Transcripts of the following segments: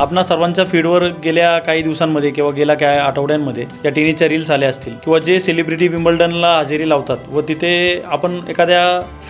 आपणा सर्वांच्या फीडवर गेल्या काही दिवसांमध्ये किंवा गेल्या काही आठवड्यांमध्ये या टेनिसच्या रील्स आल्या असतील. किंवा जे सेलिब्रिटी विम्बल्डनला हजेरी लावतात व तिथे आपण एखाद्या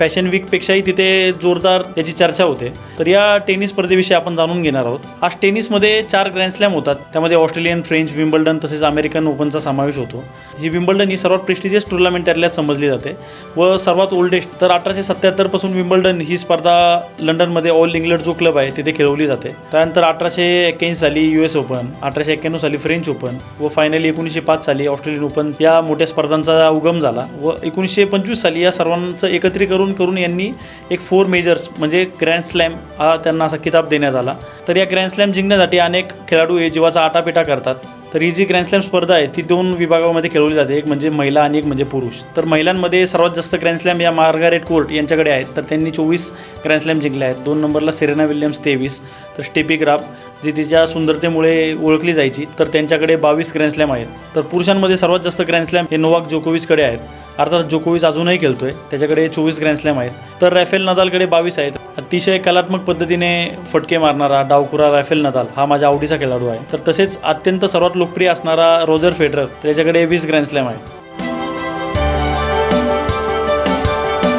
फॅशन वीकपेक्षाही तिथे जोरदार याची चर्चा होते. तर या टेनिस स्पर्धेविषयी आपण जाणून घेणार आहोत. आज टेनिसमध्ये चार ग्रँड स्लॅम होतात. त्यामध्ये ऑस्ट्रेलियन फ्रेंच विम्बल्डन तसेच अमेरिकन ओपनचा समावेश होतो. ही विम्बल्डन ही सर्वात प्रेस्टिजियस टुर्नामेंट त्यातल्यात समजली जाते व सर्वात ओल्डेस्ट तर अठराशे सत्याहत्तरपासून विम्बल्डन ही स्पर्धा लंडनमध्ये ऑल इंग्लंड जो क्लब आहे तिथे खेळवली जाते. त्यानंतर अठराशे एक्क्याऐंशी साली यू एस ओपन अठराशे एक्क्याण्णव साली फ्रेंच ओपन व फायनली एकोणीसशे पाच साली ऑस्ट्रेलियन ओपन या मोठ्या स्पर्धांचा उगम झाला व एकोणीसशे पंचवीस साली या सर्वांचं एकत्रित करून करून यांनी एक फोर मेजर्स म्हणजे ग्रँड स्लॅम हा त्यांना असा किताब देण्यात आला. तर या ग्रँड स्लॅम जिंकण्यासाठी अनेक खेळाडू हे जीवाचा आटापिटा करतात. तर ही जी ग्रँड स्लॅम स्पर्धा आहे ती दोन विभागामध्ये खेळवली जाते एक म्हणजे महिला आणि एक म्हणजे पुरुष. तर महिलांमध्ये सर्वात जास्त ग्रँड स्लॅम या मार्गारेट कोर्ट यांच्याकडे आहेत. तर त्यांनी चोवीस ग्रँड स्लॅम जिंकले आहेत. दोन नंबरला सेरेना विल्यम्स तेवीस तर स्टेपी ग्राफ जी तिच्या सुंदरतेमुळे ओळखली जायची तर त्यांच्याकडे बावीस ग्रँड स्लॅम आहेत. तर पुरुषांमध्ये सर्वात जास्त ग्रँड स्लॅम हे नोवाक जोकोविचकडे आहेत. अर्थात जोकोविच अजूनही खेळतोय त्याच्याकडे चोवीस ग्रँडस्लॅम आहेत. तर रॅफेल नदालकडे बावीस आहेत. अतिशय कलात्मक पद्धतीने फटके मारणारा डावखुरा रॅफेल नदाल हा माझ्या आवडीचा खेळाडू आहे. तर तसेच अत्यंत सर्वात लोकप्रिय असणारा रोजर फेडरर त्याच्याकडे वीस ग्रँड स्लॅम आहे.